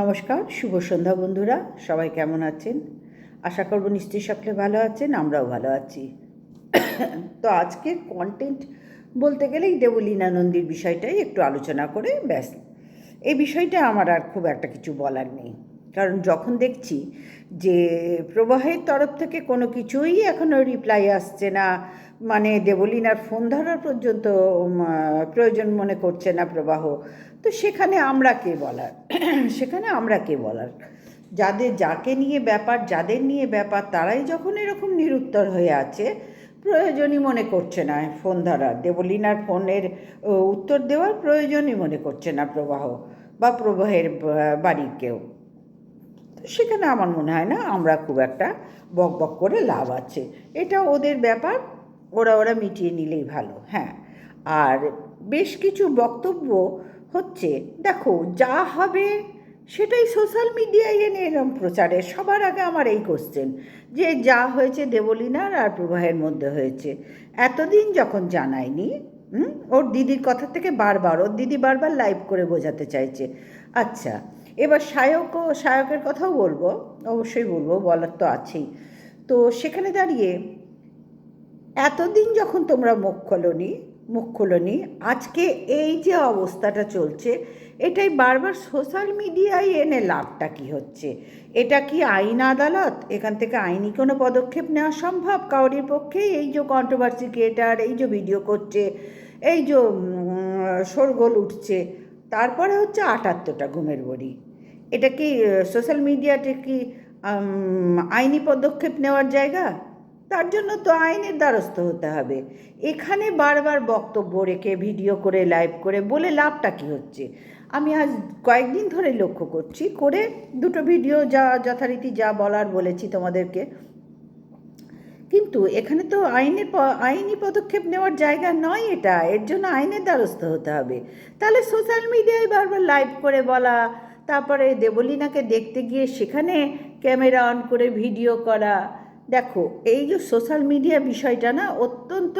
নমস্কার, শুভ সন্ধ্যা বন্ধুরা, সবাই কেমন আছেন? আশা করব নিশ্চয়ই সকলে ভালো আছেন, আমরাও ভালো আছি। তো আজকের কন্টেন্ট বলতে গেলেই দেবলীনা নন্দীর বিষয়টাই একটু আলোচনা করে, ব্যাস। এই বিষয়টা আমার আর খুব একটা কিছু বলার নেই। কারণ যখন দেখছি যে প্রবাহের তরফ থেকে কোনো কিছুই এখনও রিপ্লাই আসছে না মানে দেবলীনার ফোন ধরার পর্যন্ত প্রয়োজন মনে করছে না প্রবাহ, তো সেখানে আমরা কে বলার? সেখানে আমরা কে বলার? যাদের, যাকে নিয়ে ব্যাপার, যাদের নিয়ে ব্যাপার, তারাই যখন এরকম নিরুত্তর হয়ে আছে, প্রয়োজনই মনে করছে না ফোন ধরার। দেবলীনার ফোনের উত্তর দেওয়ার প্রয়োজনই মনে করছে না প্রবাহ বা প্রবাহের বাড়ির কেউ। সেখানে আমার মনে হয় না আমরা খুব একটা বক বক করে লাভ আছে। এটা ওদের ব্যাপার, ওরা ওরা মিটিয়ে নিলেই ভালো হ্যাঁ। আর বেশ কিছু বক্তব্য হচ্ছে, দেখো, যা হবে সেটাই সোশ্যাল মিডিয়ায় এনে এরম প্রচারে। সবার আগে আমার এই কোশ্চেন যে যা হয়েছে দেবলীনার আর প্রবাহের মধ্যে হয়েছে। এতদিন যখন জানায়নি ওর দিদির কথা থেকে বারবার, ওর দিদি বারবার লাইভ করে বোঝাতে চাইছে। আচ্ছা এবার সায়ক ও সায়কের কথাও বলব, অবশ্যই বলব, বলার তো আছেই। তো সেখানে দাঁড়িয়ে এতদিন যখন তোমরা মুখ খোলনি মুখ খোলনি, আজকে এই যে অবস্থাটা চলছে, এটাই বারবার সোশ্যাল মিডিয়ায় এনে লাভটা কি হচ্ছে? এটা কি আইন আদালত? এখান থেকে আইনি কোনো পদক্ষেপ নেওয়া সম্ভব? কাউরির পক্ষে এই যে কন্ট্রোভার্সি ক্রিয়েটার এই যে ভিডিও করছে, এই যে শোরগোল উঠছে তারপরে হচ্ছে আটাত্তরটা ঘুমের বড়ি। এটা কি সোশ্যাল মিডিয়াতে কি আইনি পদক্ষেপ নেওয়ার জায়গা? তার জন্য তো আইনের দ্বারস্থ হতে হবে। এখানে বারবার বক্তব্য রেখে ভিডিও করে লাইভ করে, বলে লাভটা কি হচ্ছে? আমি আজ কয়েকদিন ধরে লক্ষ্য করছি, করে দুটো ভিডিও যা, যথারীতি যা বলার বলেছি তোমাদেরকে কিন্তু এখানে তো আইনের আইনি পদক্ষেপ নেওয়ার জায়গা নয় এটা। এর জন্য আইনের দ্বারস্থ হতে হবে। তাহলে সোশ্যাল মিডিয়ায় বারবার লাইভ করে বলা, তারপরে দেবলীনাকে দেখতে গিয়ে সেখানে ক্যামেরা অন করে ভিডিও করা দেখো, এই যে সোশ্যাল মিডিয়া বিষয়টা না অত্যন্ত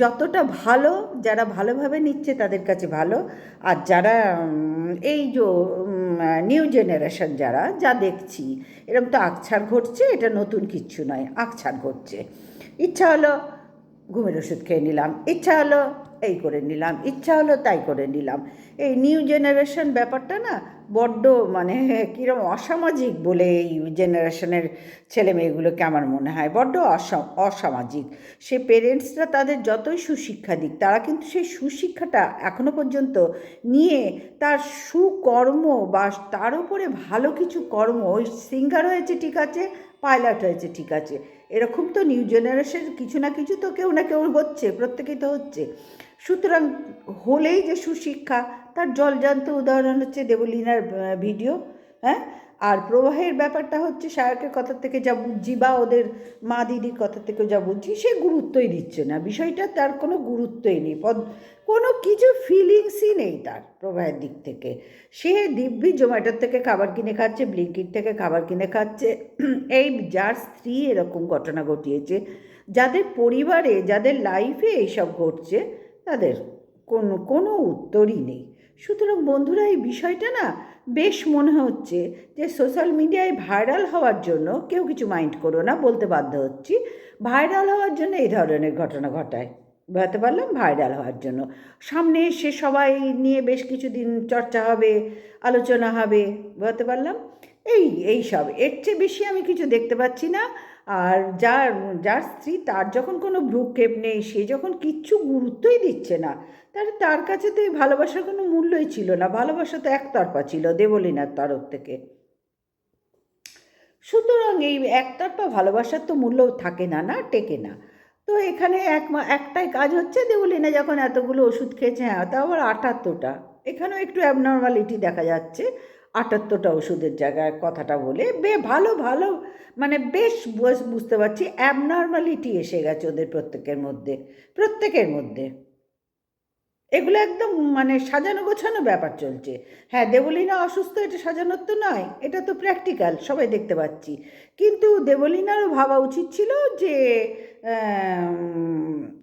যতটা ভালো, যারা ভালোভাবে নিচ্ছে তাদের কাছে ভালো। আর যারা এই যে নিউ জেনারেশন যারা, যা দেখছি, এরকম তো আকছাড় ঘটছে, এটা নতুন কিচ্ছু নয় আকছাড় ঘটছে। ইচ্ছা হলো ঘুমের ওষুধ খেয়ে নিলাম, ইচ্ছা হলো এই করে নিলাম, ইচ্ছা হলো তাই করে নিলাম। এই নিউ জেনারেশন ব্যাপারটা না বড্ড মানে কীরকম অসামাজিক বলে এই জেনারেশনের ছেলে মেয়েগুলোকে আমার মনে হয়, বড্ড অসা- অসামাজিক। সে পেরেন্টসরা তাদের যতই সুশিক্ষা দিক, তারা কিন্তু সেই সুশিক্ষাটা এখনও পর্যন্ত নিয়ে তার সুকর্ম বা তার উপরে ভালো কিছু কর্ম, ওই সিঙ্গার হয়েছে ঠিক আছে পাইলট হয়েছে ঠিক আছে। এরকম তো নিউ জেনারেশন কিছু না কিছু তো কেউ না কেউ হচ্ছে, প্রত্যেকেই তো হচ্ছে। সুতরাং হলেই যে সুশিক্ষা, তার জলজান্ত উদাহরণ হচ্ছে দেবলীনার ভিডিও হ্যাঁ? আর প্রবাহের ব্যাপারটা হচ্ছে সায়কের কথা থেকে যা বুঝছি বা ওদের মা দিদির কথা থেকে যা বুঝছি, সে গুরুত্বই দিচ্ছে না। বিষয়টা তার কোনো গুরুত্বই নেই। পদ, কোনো কিছু ফিলিংসই নেই তার প্রবাহের দিক থেকে। সে দিব্যি জোম্যাটোর থেকে খাবার কিনে খাচ্ছে, ব্লিঙ্কিট থেকে খাবার কিনে খাচ্ছে। এই যার স্ত্রী এরকম ঘটনা ঘটিয়েছে, যাদের পরিবারে, যাদের লাইফে এইসব ঘটছে তাদের কোনো কোনো উত্তরই নেই। সুতরাং বন্ধুরা, এই বিষয়টা না বেশ মনে হচ্ছে যে সোশ্যাল মিডিয়ায় ভাইরাল হওয়ার জন্য কেউ কিছু মাইন্ড করো না, বলতে বাধ্য হচ্ছি। ভাইরাল হওয়ার জন্য এই ধরনের ঘটনা ঘটায়। বোঝাতে পারলাম ভাইরাল হওয়ার জন্য। সামনে এসে সবাই নিয়ে বেশ কিছুদিন চর্চা হবে, আলোচনা হবে বোঝাতে পারলাম। এই এই সব। এর চেয়ে বেশি আমি কিছু দেখতে পাচ্ছি না। আর যার যার স্ত্রী, তার যখন কোনো ভ্রুক্ষেপ নেই, সে যখন কিচ্ছু গুরুত্বই দিচ্ছে না, তাহলে তার কাছে তো এই ভালোবাসার কোনো মূল্যই ছিল না। ভালোবাসা তো একতরফা ছিল দেবলীনার তরফ থেকে। সুতরাং এই একতরফা ভালোবাসার তো মূল্য থাকে না না টেকে না। তো এখানে এক একটাই কাজ হচ্ছে দেবলীনা যখন এতগুলো ওষুধ খেয়েছে হ্যাঁ তা আবার আটাত্তরটা। এখানেও একটু অ্যাবনর্মালিটি দেখা যাচ্ছে। আটাত্তরটা ওষুধের জায়গায় কথাটা বলে বে ভালো ভালো মানে বেশ বুঝ- বুঝতে পারছি অ্যাবনর্মালিটি এসে গেছে ওদের প্রত্যেকের মধ্যে প্রত্যেকের মধ্যে। এগুলো একদম মানে সাজানো গোছানো ব্যাপার চলছে। হ্যাঁ দেবলীনা অসুস্থ, এটা সাজানোর তো নয়, এটা তো প্র্যাকটিক্যাল সবাই দেখতে পাচ্ছি। কিন্তু দেবলীনারও ভাবা উচিত ছিল যে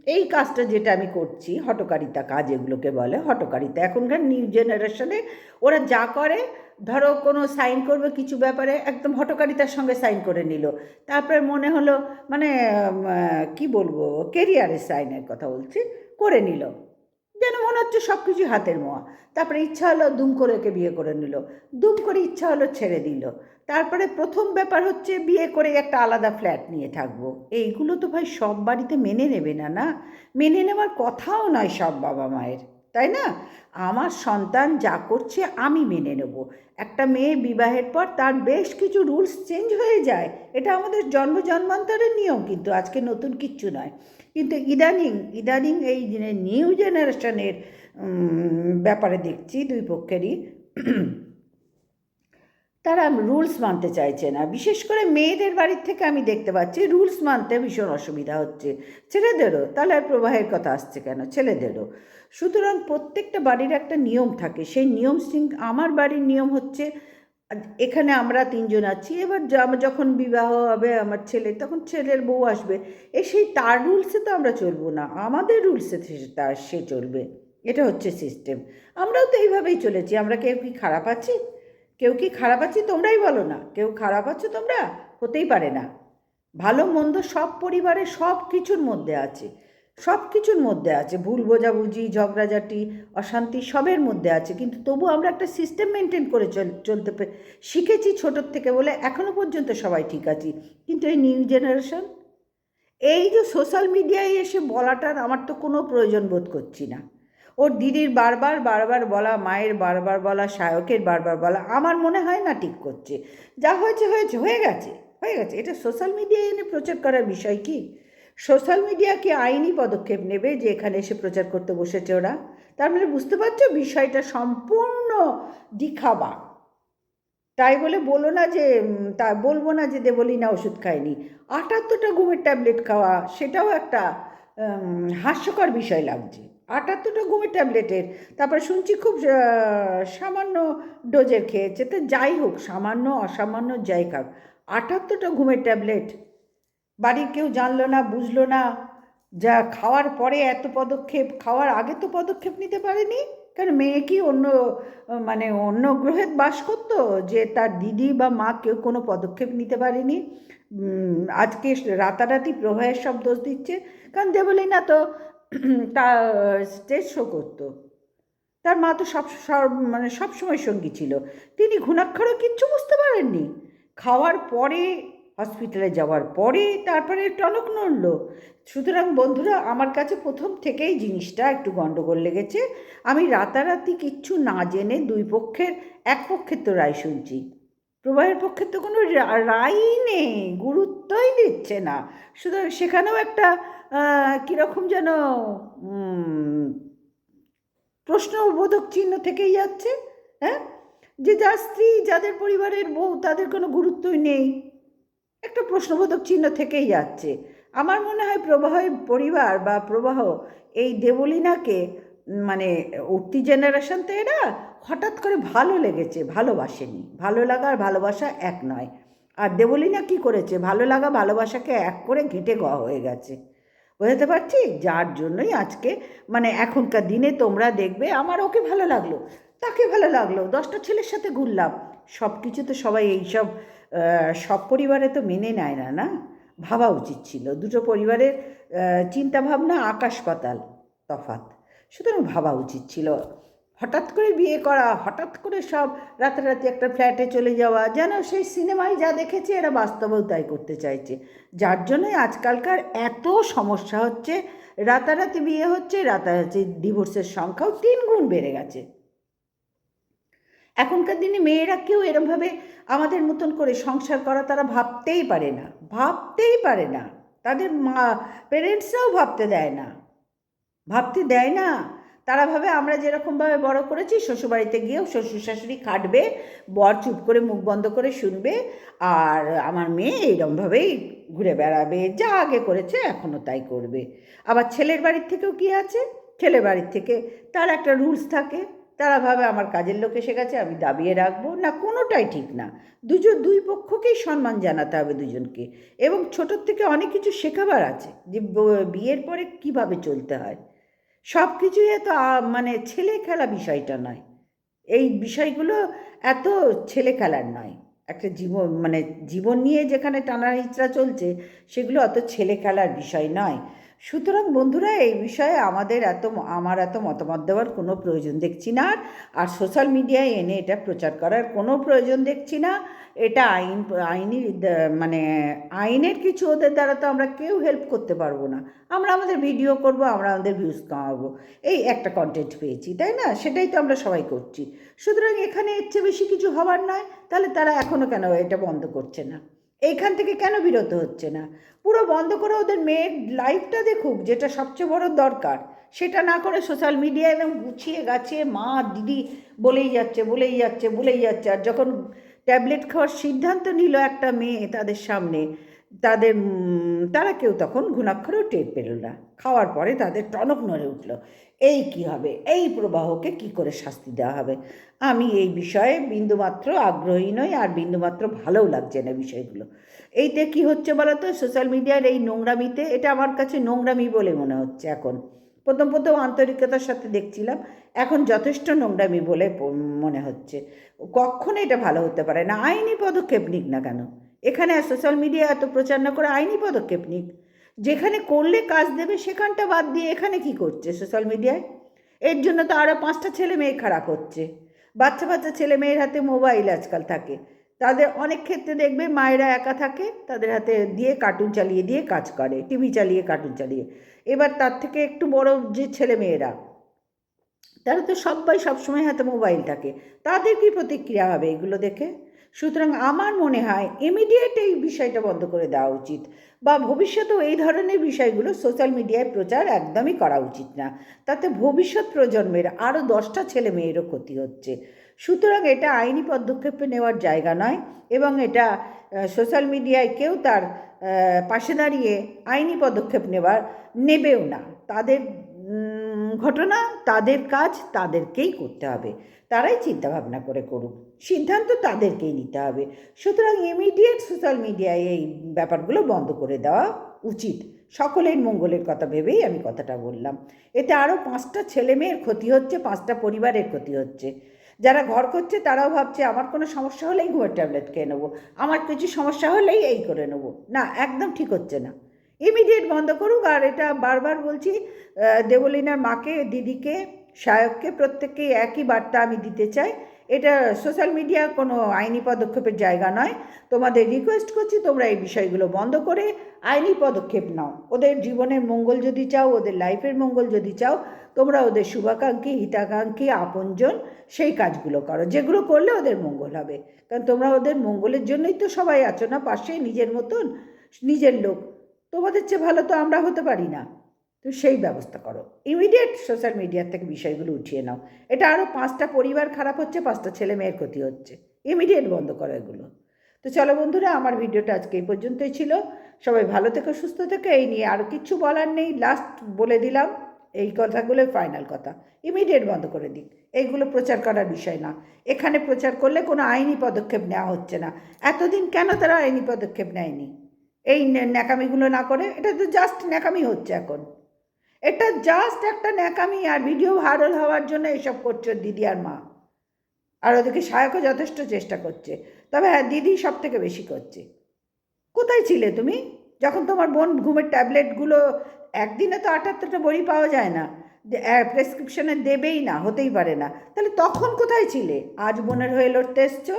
এই কাজটা যেটা আমি করছি হটকারিতা কাজ এগুলোকে বলে হটকারিতা এখনকার নিউ জেনারেশনে ওরা যা করে ধরো কোনো সাইন করবে কিছু ব্যাপারে, একদম হটকারিতার সঙ্গে সাইন করে নিল। তারপরে মনে হলো মানে কি বলব কেরিয়ারের সাইনের কথা বলছি, করে নিল। যেন মনে হচ্ছে সব কিছু হাতের মোয়া। তারপরে ইচ্ছা হলো দুম করে ওকে বিয়ে করে নিল। দুম করে ইচ্ছা হলো ছেড়ে দিল। তারপরে প্রথম ব্যাপার হচ্ছে বিয়ে করে একটা আলাদা ফ্ল্যাট নিয়ে থাকব। এইগুলো তো ভাই সব বাড়িতে মেনে নেবে না না? মেনে নেওয়ার কথাও নয় সব বাবা মায়ের তাই না? আমার সন্তান যা করছে আমি মেনে নেব। একটা মেয়ে বিবাহের পর তার বেশ কিছু রুলস চেঞ্জ হয়ে যায়। এটা আমাদের জন্ম জন্মান্তরের নিয়ম, কিন্তু আজকে নতুন কিচ্ছু নয়। কিন্তু ইদানিং ইদানিং এই নিউ জেনারেশনের ব্যাপারে দেখছি দুই পক্ষেরই। তারা রুলস মানতে চাইছে না। বিশেষ করে মেয়েদের বাড়ির থেকে আমি দেখতে পাচ্ছি, রুলস মানতে ভীষণ অসুবিধা হচ্ছে। ছেলেদেরও, তাহলে আর প্রবাহের কথা আসছে কেন? ছেলেদেরও। সুতরাং প্রত্যেকটা বাড়ির একটা নিয়ম থাকে। সেই নিয়ম শৃঙ্খ আমার বাড়ির নিয়ম হচ্ছে, এখানে আমরা তিনজন আছি, এবার যখন বিবাহ হবে আমার ছেলে, তখন ছেলের বউ আসবে। এ, সেই তার রুলসে তো আমরা চলবো না। আমাদের রুলসে তার সে চলবে। এটা হচ্ছে সিস্টেম। আমরাও তো এইভাবেই চলেছি। আমরা কেউ কি খারাপ আছি? কেউ কি খারাপ আছি তোমরাই বলো না। কেউ খারাপ আছো তোমরা? হতেই পারে না। ভালো মন্দ সব পরিবারে সব কিছুর মধ্যে আছে। সব কিছুর মধ্যে আছে। ভুল বোঝাবুঝি, ঝগড়াঝাটি, অশান্তি সবের মধ্যে আছে। কিন্তু তবু আমরা একটা সিস্টেম মেনটেন করে চল, চলতে শিখেছি ছোটোর থেকে বলে এখনও পর্যন্ত সবাই ঠিক আছি। কিন্তু এই নিউ জেনারেশন এই যে সোশ্যাল মিডিয়ায় এসে বলাটার আমার তো কোনো প্রয়োজন বোধ করছি না। ওর দিদির বারবার বারবার বলা, মায়ের বারবার বলা, সায়কের বারবার বলা, আমার মনে হয় না ঠিক করছে। যা হয়েছে হয়েছে, হয়ে গেছে হয়ে গেছে। এটা সোশ্যাল মিডিয়ায় এনে প্রচার করার বিষয় কি? সোশ্যাল মিডিয়া কি আইনি পদক্ষেপ নেবে যে এখানে এসে প্রচার করতে বসেছে ওরা? তার মানে বুঝতে পারছ? বিষয়টা সম্পূর্ণ দিখাবা। তাই বলে বলো না যে তা বলব না যে দেবলি না ওষুধ খায়নি। আটাত্তরটা ঘুমের ট্যাবলেট খাওয়া, সেটাও একটা হাস্যকর বিষয় লাগছে। আটাত্তরটা ঘুমের ট্যাবলেটের। তারপরে শুনছি খুব সামান্য ডোজের খেয়েছে। তো যাই হোক, সামান্য, অসামান্য, যাই খাক আটাত্তরটা ঘুমের ট্যাবলেট। বাড়ির কেউ জানলো না, বুঝলো না, যা খাওয়ার পরে এত পদক্ষেপ, খাওয়ার আগে তো পদক্ষেপ নিতে পারেনি? কারণ মেয়ে কি অন্য মানে অন্য গ্রহে বাস করতো যে তার দিদি বা মা কেউ কোনো পদক্ষেপ নিতে পারেনি? আজকে রাতারাতি প্রবাহের সব দোষ দিচ্ছে। কারণ দেবলি না তো তা স্টেজ শো করতো। তার মা তো সব মানে সবসময় সঙ্গী ছিল। তিনি ঘুণাক্ষরও কিচ্ছু বুঝতে পারেননি। খাওয়ার পরে হসপিটালে যাওয়ার পরে তারপরে টনক নড়ল। সুতরাং বন্ধুরা, আমার কাছে প্রথম থেকেই জিনিসটা একটু গণ্ডগোল লেগেছে। আমি রাতারাতি কিচ্ছু না জেনে দুই পক্ষের, এক পক্ষের তো রায় শুনছি। প্রবাহের পক্ষে তো কোনো রায়ই নেই, গুরুত্বই দিচ্ছে না। সুতরাং সেখানেও একটা কীরকম যেন প্রশ্নবোধক চিহ্ন থেকেই যাচ্ছে হ্যাঁ? যে যার স্ত্রী, যাদের পরিবারের বউ, তাদের কোনো গুরুত্বই নেই। একটা প্রশ্নবোধক চিহ্ন থেকেই যাচ্ছে। আমার মনে হয় প্রবাহের পরিবার বা প্রবাহ এই দেবলীনাকে মানে উঠতি জেনারেশন তো এরা হঠাৎ করে ভালো লেগেছে, ভালোবাসেনি। ভালো লাগা আর ভালোবাসা এক নয়। আর দেবলীনা কি করেছে? ভালো লাগা, ভালোবাসাকে এক করে ঘেঁটে গওয়া হয়ে গেছে। বোঝাতে পারছি? যার জন্যই আজকে মানে এখনকার দিনে তোমরা দেখবে আমার ওকে ভালো লাগল, তাকে ভালো লাগল, দশটা ছেলের সাথে ঘুরলাম। সব কিছু তো সবাই এইসব সব পরিবারে তো মেনে নেয় না না? ভাবা উচিত ছিল। দুটো পরিবারের চিন্তাভাবনা আকাশ পাতাল তফাত সুতরাং ভাবা উচিত ছিল। হঠাৎ করে বিয়ে করা, হঠাৎ করে সব রাতারাতি একটা ফ্ল্যাটে চলে যাওয়া, যেন সেই সিনেমায় যা দেখেছে এরা বাস্তবেও তাই করতে চাইছে। যার জন্যই আজকালকার এত সমস্যা হচ্ছে, রাতারাতি বিয়ে হচ্ছে, রাতারাতি ডিভোর্সের সংখ্যাও তিন গুণ বেড়ে গেছে। এখনকার দিনে মেয়েরা কেউ এরমভাবে আমাদের মতন করে সংসার করা তারা ভাবতেই পারে না, ভাবতেই পারে না। তাদের মা পেরেন্টসরাও ভাবতে দেয় না। ভাবতে দেয় না। তারা ভাবে আমরা যেরকমভাবে বড় করেছি, শ্বশুরবাড়িতে গিয়েও শ্বশুর শাশুড়ি খাটবে, বর চুপ করে মুখ বন্ধ করে শুনবে, আর আমার মেয়ে এইরমভাবেই ঘুরে বেড়াবে, যা আগে করেছে এখনও তাই করবে। আবার ছেলের বাড়ির থেকেও কি আছে? ছেলের বাড়ির থেকে তার একটা রুলস থাকে, তারা ভাবে আমার কাজের লোক এসে গেছে, আমি দাবিয়ে রাখব, না কোনোটাই ঠিক না। দুজন, দুই পক্ষকেই সম্মান জানাতে হবে দুজনকে। এবং ছোটোর থেকে অনেক কিছু শেখাবার আছে, যে বিয়ের পরে কীভাবে চলতে হয়। সব কিছুই এত মানে ছেলে খেলা বিষয়টা নয়। এই বিষয়গুলো এত ছেলে খেলার নয়। একটা জীবন মানে জীবন নিয়ে যেখানে টানা হিচড়া চলছে, সেগুলো অত ছেলে খেলার বিষয় নয়। সুতরাং বন্ধুরা, এই বিষয়ে আমাদের এত আমার এত মতামত দেওয়ার কোনো প্রয়োজন দেখছি না। আর সোশ্যাল মিডিয়ায় এনে এটা প্রচার করার কোনো প্রয়োজন দেখছি না। এটা আইন, আইনি মানে আইনের কিছু ওদের দ্বারা তো আমরা কেউ হেল্প করতে পারব না। আমরা আমাদের ভিডিও করব, আমরা আমাদের ভিউজ কামাবো। এই একটা কন্টেন্ট পেয়েছি, তাই না? সেটাই তো আমরা সবাই করছি। সুতরাং এখানে এর চেয়ে বেশি কিছু হবার নয়। তাহলে তারা এখনও কেন এটা বন্ধ করছে না? এইখান থেকে কেন বিরত হচ্ছে না? পুরো বন্ধ করে ওদের মেয়ের লাইফটা দেখুক, যেটা সবচেয়ে বড় দরকার। সেটা না করে সোশ্যাল মিডিয়ায় একদম গুছিয়ে গাছিয়ে মা, দিদি বলেই যাচ্ছে বলেই যাচ্ছে বলেই যাচ্ছে। আর যখন ট্যাবলেট খাওয়ার সিদ্ধান্ত নিল একটা মেয়ে তাদের সামনে, তাদের তারা কেউ তখন ঘুণাক্ষরেও টের পেল না। খাওয়ার পরে তাদের টনক নড়ে উঠল। এই কি হবে? এই প্রবাহকে কি করে শাস্তি দেওয়া হবে? আমি এই বিষয়ে বিন্দুমাত্র আগ্রহী নই আর বিন্দুমাত্র ভালোও লাগছে না বিষয়গুলো। এইতে কি হচ্ছে বলো তো সোশ্যাল মিডিয়ার এই নোংরামিতে, এটা আমার কাছে নোংরামি বলে মনে হচ্ছে এখন। প্রথম প্রথম আন্তরিকতার সাথে দেখছিলাম, এখন যথেষ্ট নোংরামি বলে মনে হচ্ছে। কখনো এটা ভালো হতে পারে না? আইনি পদক্ষেপ নিক না কেন? এখানে সোশ্যাল মিডিয়া এত প্রচার না করে আইনি পদক্ষেপ নিক। যেখানে করলে কাজ দেবে, সেখানটা বাদ দিয়ে এখানে কি করছে সোশ্যাল মিডিয়ায় এর জন্য তো আরও পাঁচটা ছেলে মেয়ে খারাপ হচ্ছে। বাচ্চা বাচ্চা ছেলে মেয়ের হাতে মোবাইল আজকাল থাকে। তাদের অনেক ক্ষেত্রে দেখবে মায়েরা একা থাকে, তাদের হাতে দিয়ে কার্টুন চালিয়ে দিয়ে কাজ করে টিভি চালিয়ে কার্টুন চালিয়ে। এবার তার থেকে একটু বড় যে ছেলে মেয়েরা, তারা তো সবাই সবসময় হাতে মোবাইল থাকে। তাদের কি প্রতিক্রিয়া হবে এগুলো দেখে? সুতরাং আমার মনে হয় ইমিডিয়েট এই বিষয়টা বন্ধ করে দেওয়া উচিত বা ভবিষ্যতেও এই ধরনের বিষয়গুলো সোশ্যাল মিডিয়ায় প্রচার একদমই করা উচিত না। তাতে ভবিষ্যৎ প্রজন্মের আরও দশটা ছেলে মেয়েরও ক্ষতি হচ্ছে। সুতরাং এটা আইনি পদক্ষেপে নেওয়ার জায়গা নয় এবং এটা সোশ্যাল মিডিয়ায় কেউ তার পাশে দাঁড়িয়ে আইনি পদক্ষেপ নেবার নেবেও না। তাদের ঘটনা, তাদের কাজ তাদেরকেই করতে হবে। তারাই চিন্তা ভাবনা করে করুক। সিদ্ধান্ত তাদেরকেই নিতে হবে। সুতরাং ইমিডিয়েট সোশ্যাল মিডিয়ায় এই ব্যাপারগুলো বন্ধ করে দেওয়া উচিত। সকলের মঙ্গলের কথা ভেবেই আমি কথাটা বললাম। এতে আরও পাঁচটা ছেলে মেয়ের ক্ষতি হচ্ছে, পাঁচটা পরিবারের ক্ষতি হচ্ছে। যারা ঘর করছে তারাও ভাবছে, আমার কোনো সমস্যা হলেই ঘুমের ট্যাবলেট খেয়ে নেব। আমার কিছু সমস্যা হলেই এই করে নেব। না, একদম ঠিক হচ্ছে না। ইমিডিয়েট বন্ধ করুক আর এটা বারবার বলছি দেবলিনার মাকে, দিদিকে, সায়ককে প্রত্যেককে একই বার্তা আমি দিতে চাই। এটা সোশ্যাল মিডিয়া কোনো আইনি পদক্ষেপের জায়গা নয়। তোমাদের রিকোয়েস্ট করছি তোমরা এই বিষয়গুলো বন্ধ করে আইনি পদক্ষেপ নাও। ওদের জীবনের মঙ্গল যদি চাও, ওদের লাইফের মঙ্গল যদি চাও, তোমরা ওদের শুভাকাঙ্ক্ষী, হিতাকাঙ্ক্ষী, আপনজন, সেই কাজগুলো করো। যেগুলো করলে ওদের মঙ্গল হবে। কারণ তোমরা ওদের মঙ্গলের জন্যই তো সবাই আছো না পাশে নিজের মতন, নিজের লোক। তোমাদের চেয়ে ভালো তো আমরা হতে পারি না। তো সেই ব্যবস্থা করো। ইমিডিয়েট সোশ্যাল মিডিয়ার থেকে বিষয়গুলো উঠিয়ে নাও। এটা আরও পাঁচটা পরিবার খারাপ হচ্ছে, পাঁচটা ছেলে মেয়ের ক্ষতি হচ্ছে। ইমিডিয়েট বন্ধ করো এগুলো। তো চলো বন্ধুরা, আমার ভিডিওটা আজকে এই পর্যন্তই ছিল। সবাই ভালো থেকো, সুস্থ থেকো, এই নিয়ে আর কিচ্ছু বলার নেই। লাস্ট বলে দিলাম, এই কথাগুলোই ফাইনাল কথা। ইমিডিয়েট বন্ধ করে দিক। এইগুলো প্রচার করার বিষয় না। এখানে প্রচার করলে কোনো আইনি পদক্ষেপ নেওয়া হচ্ছে না। এতদিন কেন তারা আইনি পদক্ষেপ নেয়নি? এই ন্যা- ন্যাকামিগুলো না করে? এটা তো জাস্ট ন্যাকামি হচ্ছে এখন। এটা জাস্ট একটা ন্যাকামি আর ভিডিও ভাইরাল হওয়ার জন্য এসব করছে দিদি আর মা। আর ওদেরকে সায়কও যথেষ্ট চেষ্টা করছে। তবে হ্যাঁ দিদি সব থেকে বেশি করছে। কোথায় ছিলে তুমি? যখন তোমার বোন ঘুমের ট্যাবলেটগুলো একদিনে তো আটাত্তরটা বড়ি পাওয়া যায় না প্রেসক্রিপশনে দেবেই না, হতেই পারে না। তাহলে তখন কোথায় ছিলে? আজ বোনের হয়ে লড়তে এসছো?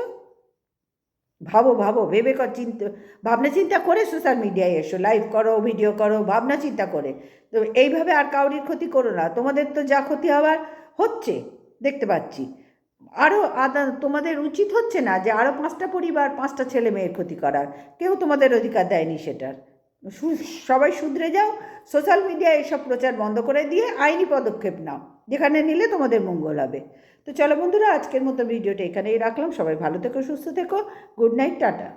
ভাবো ভাবো, ভেবে কর, চিন্তা, ভাবনা চিন্তা করে সোশ্যাল মিডিয়ায় এসো লাইভ করো ভিডিও করো, ভাবনা চিন্তা করে। তো এইভাবে আর কাউরির ক্ষতি করো না। তোমাদের তো যা ক্ষতি হওয়ার হচ্ছে, দেখতে পাচ্ছি। আরও আদা, তোমাদের উচিত হচ্ছে না যে আরও পাঁচটা পরিবার, পাঁচটা ছেলে মেয়ের ক্ষতি করার। কেউ তোমাদের অধিকার দেয়নি সেটার। সবাই শুধরে যাও সোশ্যাল মিডিয়ায় এসব প্রচার বন্ধ করে দিয়ে আইনি পদক্ষেপ নাও। যেখানে নিলে তোমাদের মঙ্গল হবে। তো চলো বন্ধুরা, আজকের মতো ভিডিওটা এখানেই রাখলাম। সবাই ভালো থেকো, সুস্থ থেকো। Good night, tata.